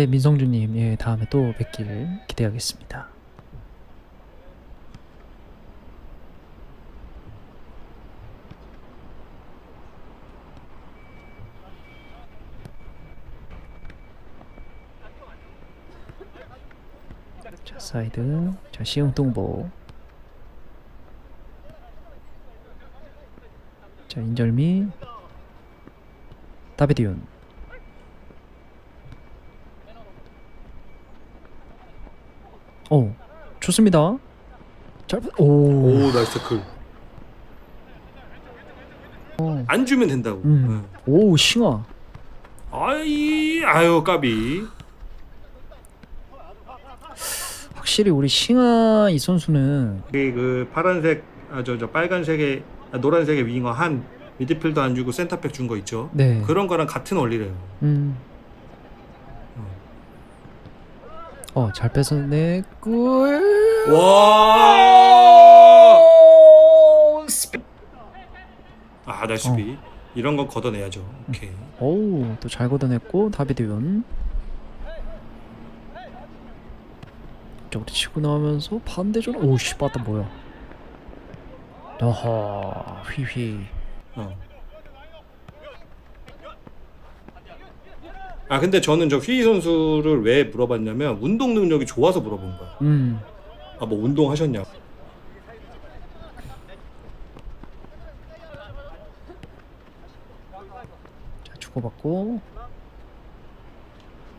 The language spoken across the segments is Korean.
아, 네, 민성주님, 예, 다음에 또 뵙길 기대하겠습니다. 자, 사이드, 자, 시흥동보. 자, 인절미, 다비디윤. 오, 좋습니다. 잘, 오, 오 나이스 태클 어. 안 주면 된다고. 음, 오, 싱아. 네. 아이 아유 까비. 확실히 우리 싱아 이 선수는 이그 파란색 아저저 빨간색에 아, 노란색의 윙어 한 미드필더 안 주고 센터백 준 거 있죠? 네, 그런 거랑 같은 원리래요. 음, 어, 잘 뺏어내, 꿀. 와! 아 나이스 비 이런 건 걷어내야죠 오케이 오우, 또 잘 걷어냈고 다비드윤. 저기 치고 나오면서 반대전, 오우 씨, 빠다 뭐야? 어허, 휘휘. 어. 아 근데 저는 저 휘희 선수를 왜 물어봤냐면 운동 능력이 좋아서 물어본 거야 음, 아 뭐 운동 하셨냐 자 주고받고.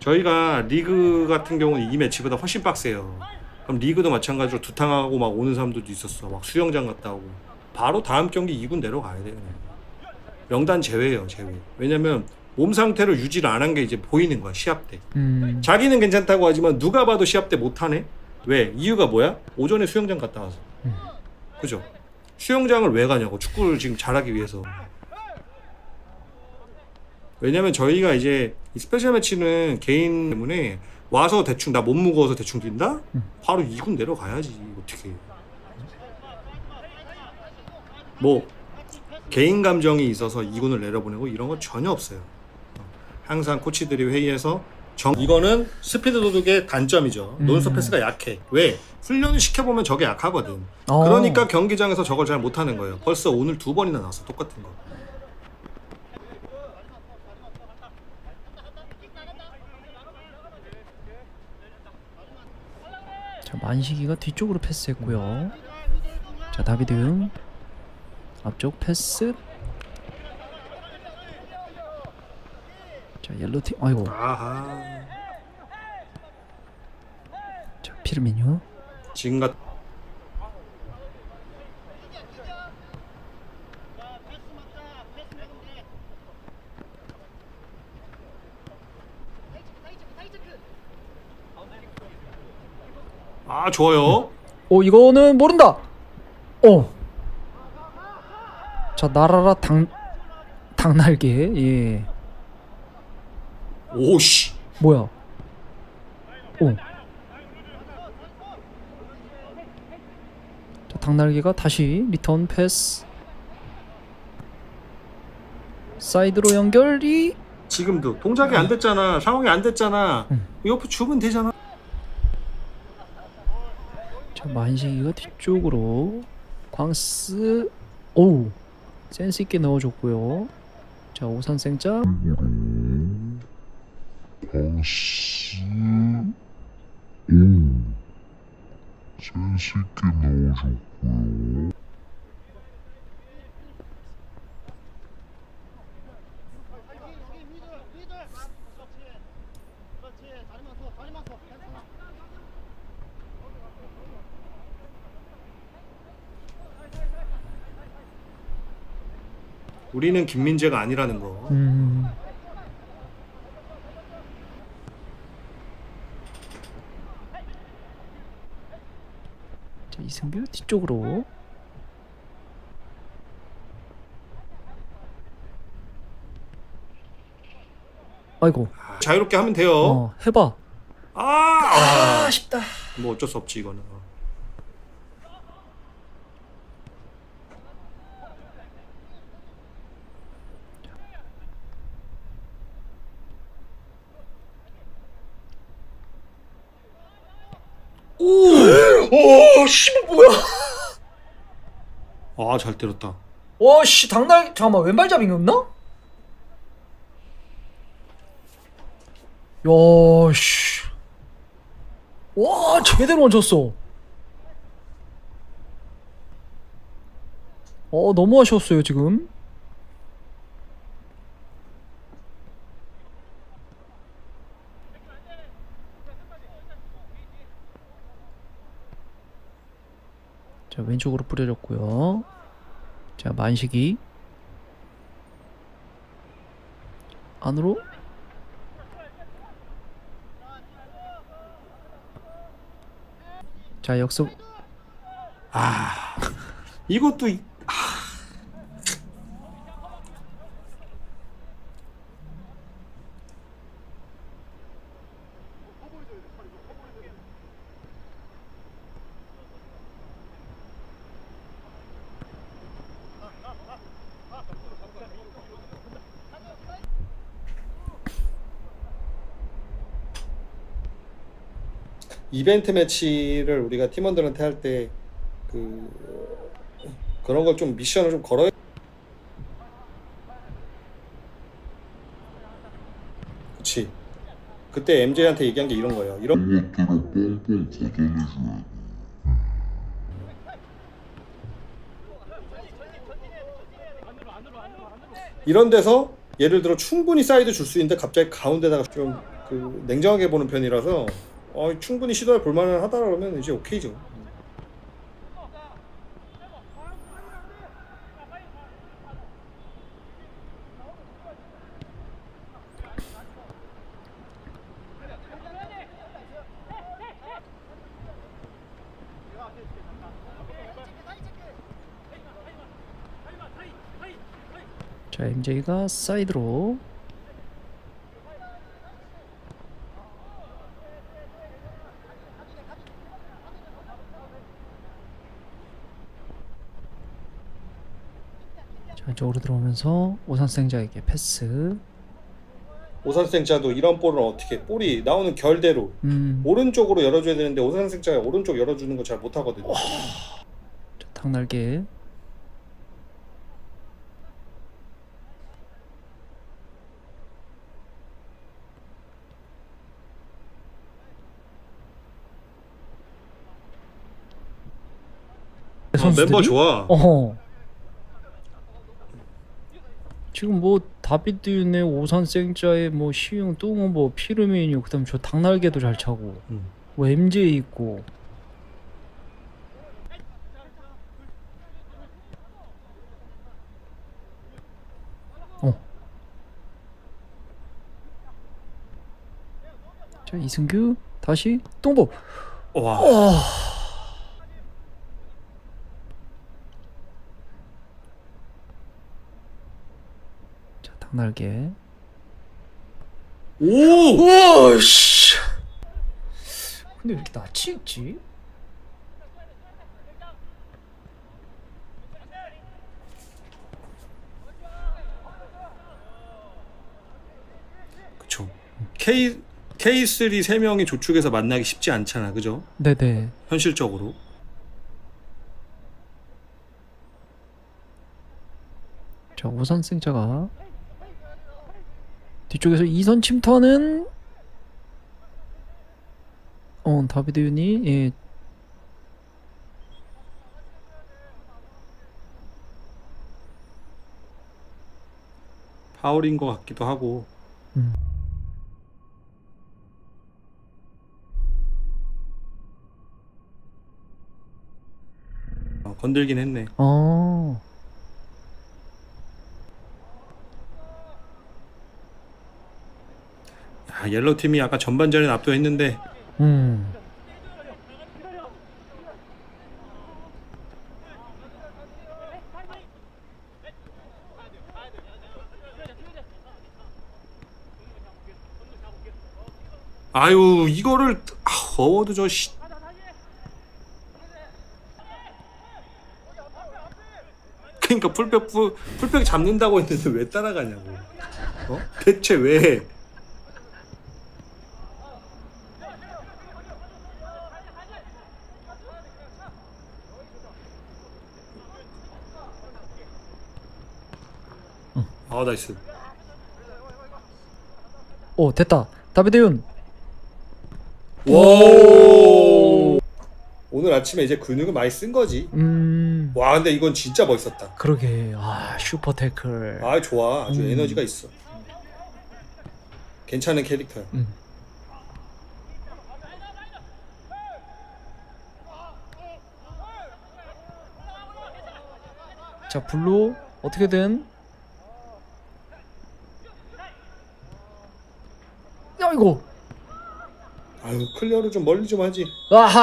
저희가 리그 같은 경우는 이 매치보다 훨씬 빡세요. 그럼 리그도 마찬가지로 두탕하고 막 오는 사람들도 있었어. 막 수영장 갔다 오고. 바로 다음 경기 2군 내려가야 돼. 그냥. 명단 제외예요, 제외. 왜냐면 몸 상태를 유지를 안 한 게 이제 보이는 거야, 시합 때. 음, 자기는 괜찮다고 하지만 누가 봐도 시합 때 못하네? 왜? 이유가 뭐야? 오전에 수영장 갔다 와서. 음. 그죠? 수영장을 왜 가냐고. 축구를 지금 잘하기 위해서. 왜냐면 저희가 이제 이 스페셜 매치는 개인 때문에 와서 대충 나몸 무거워서 대충 뛴다? 음. 바로 2군 내려가야지. 어떻게. 뭐 개인 감정이 있어서 2군을 내려보내고 이런 거 전혀 없어요. 항상 코치들이 회의에서 정... 이거는 스피드 도둑의 단점이죠. 음. 논스톱 패스가 약해. 왜? 훈련을 시켜보면 저게 약하거든. 어. 그러니까 경기장에서 저걸 잘 못하는 거예요. 벌써 오늘 두 번이나 나왔어. 똑같은 거. 자 만식이가 뒤쪽으로 패스했고요. 자 다비드 앞쪽 패스. 자 옐로팀 아이고 아하. 자 피르미뉴 지금 같 아 좋아요. 오 이거는 모른다. 오. 자 나라라 당 당날개 예 오씨. 뭐야? 오. 자 당날개가 다시 리턴 패스. 사이드로 연결이 지금도 동작이 안 됐잖아. 상황이 안 됐잖아. 음. 옆에 주면 되잖아. 자 만식이가 뒤쪽으로 광스 오 센스 있게 넣어줬고요. 자 오산생자 광스 오 센스 있게 넣어줬고요 우리는 김민재가 아니라는 거. 음. 자 이승규 뒤쪽으로. 아이고. 자유롭게 하면 돼요. 어 해봐. 아, 아, 아쉽다. 뭐 어쩔 수 없지 이거는. 어. 오, 씨발 뭐야? 아 잘 때렸다. 와, 씨, 당날 잠깐만 왼발잡이였나? 야, 씨. 와, 제대로 얹었어. 어, 너무 아쉬웠어요, 지금. 자, 왼쪽으로 뿌려줬고요. 자, 만식이 안으로 자, 역습 아 이것도 이- 이벤트 매치를 우리가 팀원들한테 할 때 그 그런 걸 좀 미션을 좀 걸어야 그치. 그때 MJ한테 얘기한 게 이런 거예요. 이런 그것들을 뻥뻥 걷어내줘야 돼. 이런 데서 예를 들어 충분히 사이드 줄 수 있는데 갑자기 가운데다가 좀 그 냉정하게 보는 편이라서 어, 충분히 시도해 볼 만은 하다 그러면 이제 오케이죠. 자, MJ가 사이드로 안쪽으로 들어오면서 오산생자에게 패스. 오산생자도 이런 볼은 어떻게 볼이 나오는 결대로 음, 오른쪽으로 열어줘야 되는데 오산생자가 오른쪽 열어주는 거 잘 못하거든요 자, 닭날개. 어, 멤버 좋아 어. 지금 뭐 다비드윤의 오산생자의 뭐 시용 뚱은 뭐 피르미뉴 그다음 저 닭날개도 잘 차고 음. 뭐 MJ 있고 어. 자 이승규 다시 똥보 와자 날개. 오! 우와 씨. 근데 왜 이렇게 낯이 있지? 그쵸. K K3 세 명이 조축해서 만나기 쉽지 않잖아. 그죠? 네네. 현실적으로. 자 오산생자가 뒤쪽에서 이선 침투하는 어 다비드 윤이 예 파울인 것 같기도 하고 음. 어, 건들긴 했네 어. 아, 옐로 팀이 아까 전반전에 압도했는데 음. 아유 이거를 아, 어워드 저 씨. 그러니까 풀백 풀, 풀백 잡는다고 했는데 왜 따라가냐고 어? 대체 왜 아 나이스. 오 됐다. 다비드윤. 오 오늘 아침에 이제 근육을 많이 쓴 거지. 음. 와 근데 이건 진짜 멋있었다. 그러게. 아 슈퍼 태클. 아 좋아. 아주 음. 에너지가 있어. 괜찮은 캐릭터야. 음. 자 블루. 어떻게든 야 이거 아유 클리어를 좀 멀리 좀 하지 아하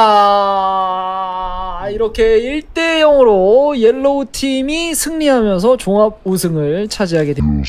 이렇게 1대 0으로 옐로우 팀이 승리하면서 종합 우승을 차지하게 됩니다.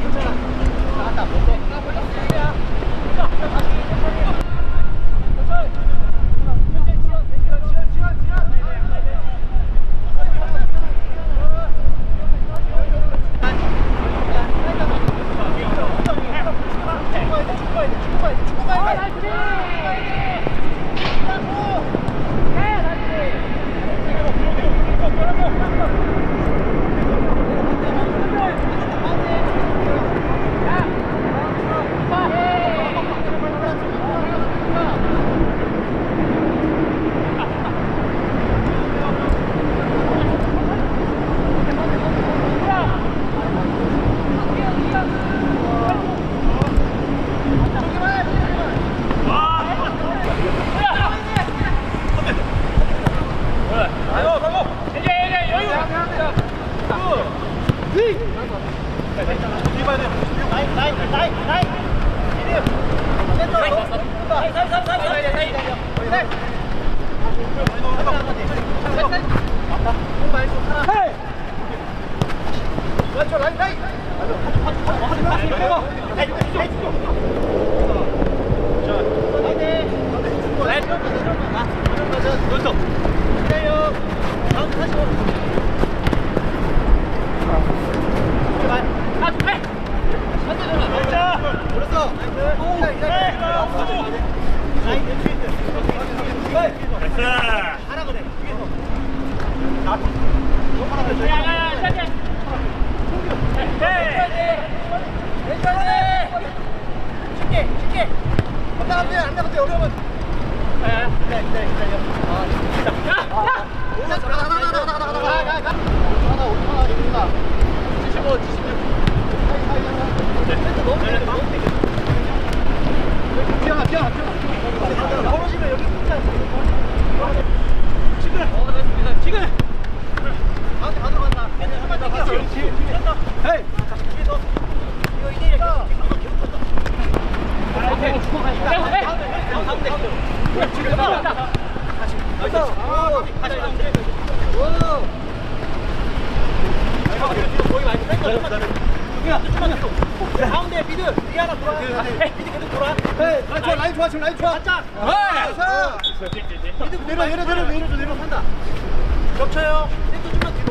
괜찮아. 나왔다. 못해. 아. 하라 그래. 야야야, 시작해. 괜찮네. 쉽게, 쉽게. 갔다 가면 안 나가도 어려우면. 네, 네, 네, 네. 아, 진짜. 야, 야. 뛰어가 뛰어가 뛰어가 되었습니다. 너무너무 고생 야 우리 호흡하자 호흡하자 빨간팀 빨간팀 호흡 겹쳐요. 땡도 좀만 뒤로.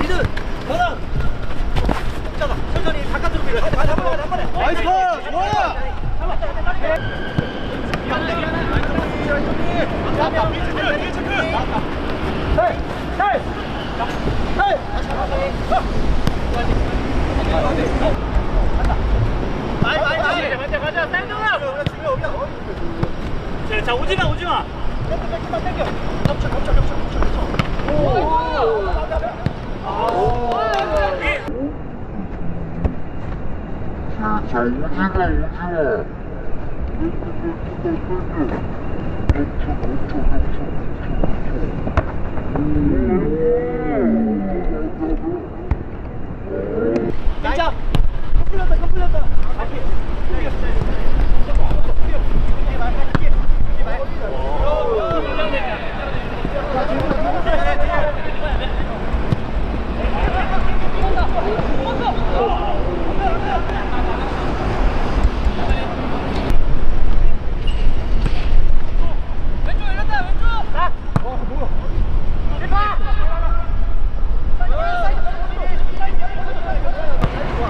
미드. 전환. 잡아. 천천히 바깥으로 밀어. 한 번에 한 번에. 나이스. 좋아. 헤이. 헤이. 헤이. 자 오지마 오지마. 오자 유지가 유지야 음. 컵 풀렸다, 컵 풀렸다.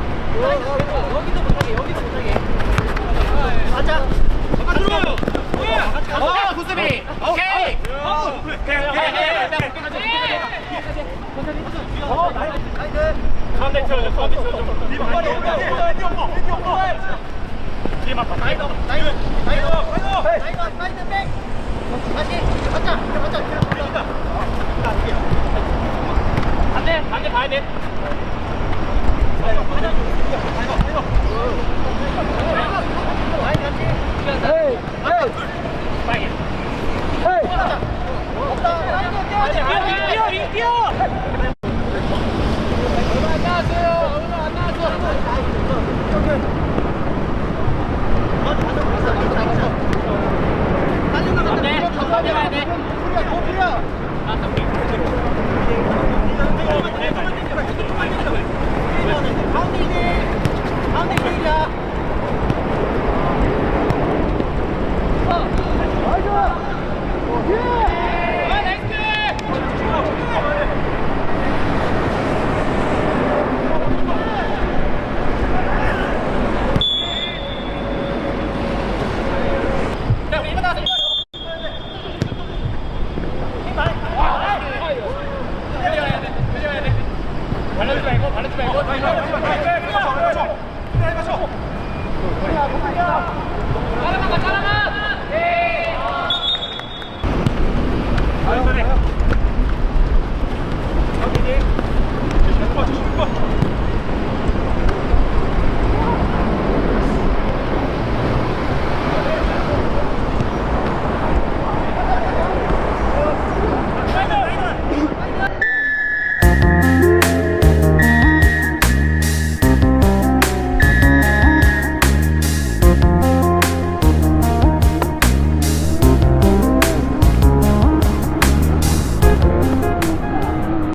여기도 못하게, 여기도 못하게. 가자. 잠깐 들어가요. 어, 구수비. 오케이. 어, 나이스. 가운데 채워줘. 가운데 채워줘. 빨리, 빨리, 빨리, 빨리, 빨리. 뒤에만 봐. 나이스, 나이스, 나이스, 나이스, 나이스, 백. 다시, 가자, 가자, 가자. 반대, 반대 가야 돼. 코프리야. 가운데 가운데 가운데